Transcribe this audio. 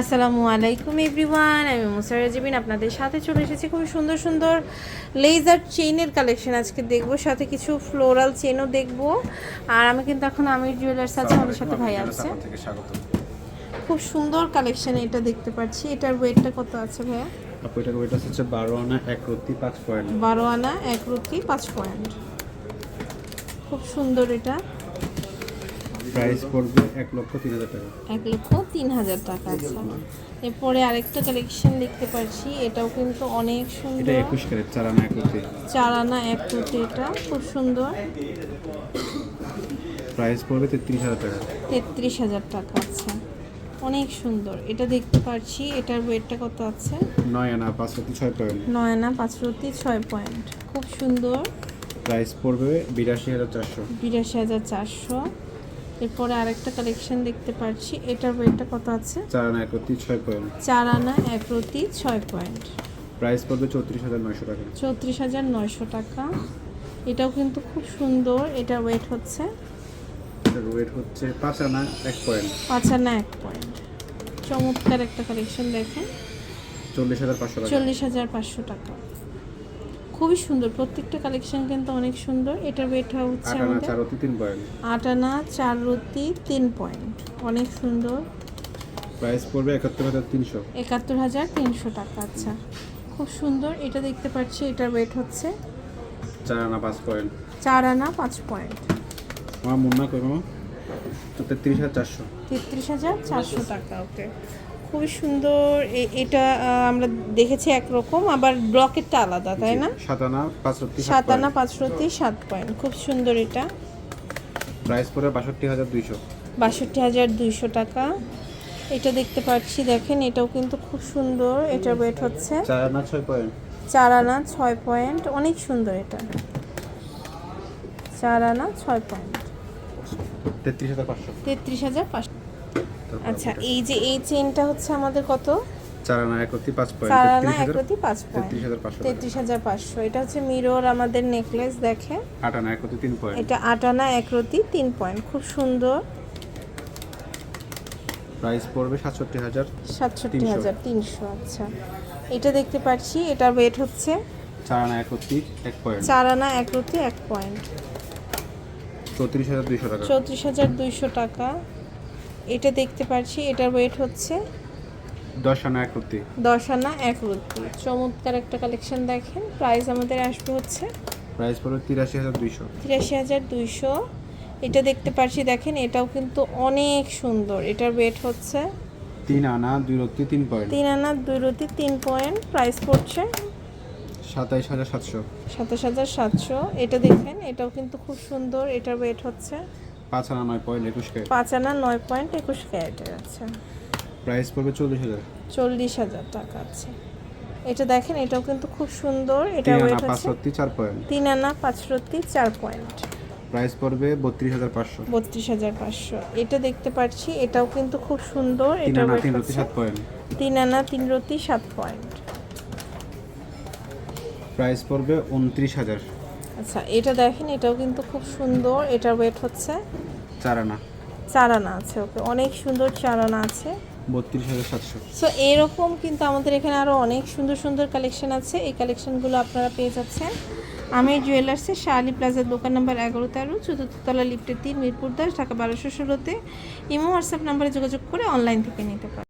আসসালামু আলাইকুম এভরিওয়ান আমি মুসারা জিবিন আপনাদের সাথে চলে এসেছি খুবই সুন্দর সুন্দর লেজার চেইনের কালেকশন আজকে দেখব সাথে কিছু ফ্লোরাল চেনও দেখব। আর আমি কিন্তু এখন আমির জুয়েলার্স আছে আমাদের সাথে ভাই আছে। খুব সুন্দর কালেকশন এটা দেখতে পাচ্ছি। এটার ওয়েটটা কত আছে ভাইয়া? আপু এটার ওয়েট হচ্ছে বারো আনা এক রত্তি পাঁচ পয়েন্ট। বারো আনা এক রুটি পাঁচ পয়েন্ট। খুব সুন্দর এটা। প্রাইস পড়বে এক লক্ষ তিন হাজার টাকা। এক লক্ষ তিন হাজার টাকা আছে এরপরে আরেকটা কালেকশন দেখতে পাচ্ছি এটাও কিন্তু অনেক এটা সুন্দর। একুশ ক্যারেট চার আনা এক রত্তি চার আনা এক রুটি এটা খুব সুন্দর। প্রাইস পড়বে তেত্রিশ হাজার টাকা। তেত্রিশ হাজার টাকা আছে অনেক সুন্দর। এটা দেখতে পাচ্ছি এটার ওয়েটটা কত আছে? নয় আনা পাঁচ রত্তি ছয় পয়েন্ট। নয় আনা পাঁচ রুটি ছয় পয়েন্ট। খুব সুন্দর। প্রাইস পড়বে বিরাশি হাজার চারশো। বিরাশি হাজার চারশো। এরপরে আরেকটা কালেকশন দেখতে পাচ্ছি এটার ওয়েটটা কত আছে? চার আনা এক রত্তি ছয় পয়েন্ট চার আনা এক রুটি ছয় পয়েন্ট প্রাইস পড়বে চৌত্রিশ হাজার নয়শো টাকা। চৌত্রিশ হাজার নয়শো টাকা। এটাও কিন্তু খুব সুন্দর। এটার ওয়েট হচ্ছে? এটার ওয়েট হচ্ছে পাঁচ আনা এক পয়েন্ট পাঁচ আনা এক পয়েন্ট চমৎকার একটা কালেকশন দেখেন। চল্লিশ হাজার পাঁচশো টাকা। চল্লিশ হাজার পাঁচশো টাকা। খুবই সুন্দর। প্রত্যেকটা কালেকশন কিন্তু অনেক সুন্দর। এটার ওয়েট হচ্ছে আট আনা চার রত্তি তিন পয়েন্ট আট আনা চার রুটি তিন পয়েন্ট অনেক সুন্দর। প্রাইস পড়বে একাত্তর হাজার তিনশো। একাত্তর হাজার তিনশো টাকা আচ্ছা। খুব সুন্দর। এটা দেখতে পাচ্ছি এটার ওয়েট হচ্ছে চার আনা পাঁচ পয়েন্ট চার আনা পাঁচ পয়েন্ট আমার মুন্না কই মামা? তেত্রিশ হাজার চারশো। তেত্রিশ হাজার চারশো টাকা ওকে খুবই সুন্দর। এটা আমরা দেখেছি একরকম আবার ব্লকেরটা আলাদা তাই না? সাত আনা পাঁচ রত্তি সাত পয়েন্ট। খুব সুন্দর এটা। প্রাইস পড়বে বাষট্টি হাজার দুইশো। বাষট্টি হাজার দুইশো টাকা। এটা দেখতে পাচ্ছি দেখেন এটাও কিন্তু খুব সুন্দর। এটার ওয়েট হচ্ছে চার আনা ছয় পয়েন্ট। চার আনা ছয় পয়েন্ট। অনেক সুন্দর এটা। চার আনা ছয় পয়েন্ট। তেত্রিশ হাজার পাঁচশো। তেত্রিশ হাজার পাঁচশো। আচ্ছা এই যে এই চেনটা হচ্ছে আমাদের কত? চার আনা এক রত্তি পাঁচ পয়েন্ট চার আনা তেত্রিশ এক হাজার রতি পাঁচ পয়েন্ট। তেত্রিশ হাজার পাঁচশো এটা হচ্ছে মিরর আমাদের নেকলেস দেখে আট আনা তিন পয়েন্ট। এটা আট আনা এক তিন পয়েন্ট। খুব সুন্দর। প্রাইস পড়বে সাতষট্টি হাজার সাতষট্টি হাজার তিনশো। আচ্ছা। এটা দেখতে পাচ্ছি এটার ওয়েট হচ্ছে চার আনা এক পয়েন্ট। চার আনা এক এক পয়েন্ট। চৌত্রিশ হাজার দুইশো টাকা। চৌত্রিশ হাজার দুইশো টাকা। এটা দেখতে পাচ্ছি এটার ওয়েট হচ্ছে? দশ আনা এক রত্তি দশ আনা এক রতি চমৎকার একটা কালেকশন দেখেন। প্রাইস আমাদের আসবে হচ্ছে? প্রাইস পড়বে তিরাশি হাজার দুইশো। তিরাশি হাজার দুইশো। এটা দেখতে পাচ্ছি দেখেন এটাও কিন্তু অনেক সুন্দর। এটার ওয়েট হচ্ছে? তিন আনা দুই রত্তি তিন পয়েন্ট তিন আনা দুই রতি তিন পয়েন্ট প্রাইস পড়ছে? সাতাইশ হাজার সাতশো। সাতাশ হাজার সাতশো। এটা দেখেন এটাও কিন্তু খুব সুন্দর। এটার ওয়েট হচ্ছে পাঁচ আনা নয় পয়েন্ট একুশ কে পাঁচ আনা নয় পয়েন্ট একুশ ক্যারেটের আছে। প্রাইস পড়বে চল্লিশ হাজার। চল্লিশ হাজার টাকা আছে। এটা দেখেন এটাও কিন্তু খুব সুন্দর। আনা ওয়েট হচ্ছে রত্তি চার পয়েন্ট। তিন আনা পাঁচ রতি চার পয়েন্ট। প্রাইস পড়বে বত্রিশ হাজার পাঁচশো। বত্রিশ হাজার পাঁচশো। এটা দেখতে পাচ্ছি এটাও কিন্তু খুব সুন্দর। তিন এটার আনা তিন রত্তি হচ্ছে সাত পয়েন্ট। তিন আনা তিন রতি সাত পয়েন্ট। প্রাইস পড়বে উনত্রিশ হাজার। আচ্ছা এটা দেখেন এটাও কিন্তু খুব সুন্দর। এটার ওয়েট হচ্ছে চার আনা চার আনা আছে ওকে। অনেক সুন্দর চার আনা আছে। বত্রিশ হাজার সাতশো। সো এরকম কিন্তু আমাদের এখানে আরও অনেক সুন্দর সুন্দর কালেকশন আছে। এই কালেকশনগুলো আপনারা পেয়ে যাচ্ছেন। আমি জুয়েলার্সের শাহালি প্লাজার দোকান নাম্বার এগারো তেরো চতুর্থতলা লিফটের তিন মিরপুর দাস ঢাকা বারোশো ষোলোতে। ইমো হোয়াটসঅ্যাপ নাম্বারে যোগাযোগ করে অনলাইন থেকে নিতে পারেন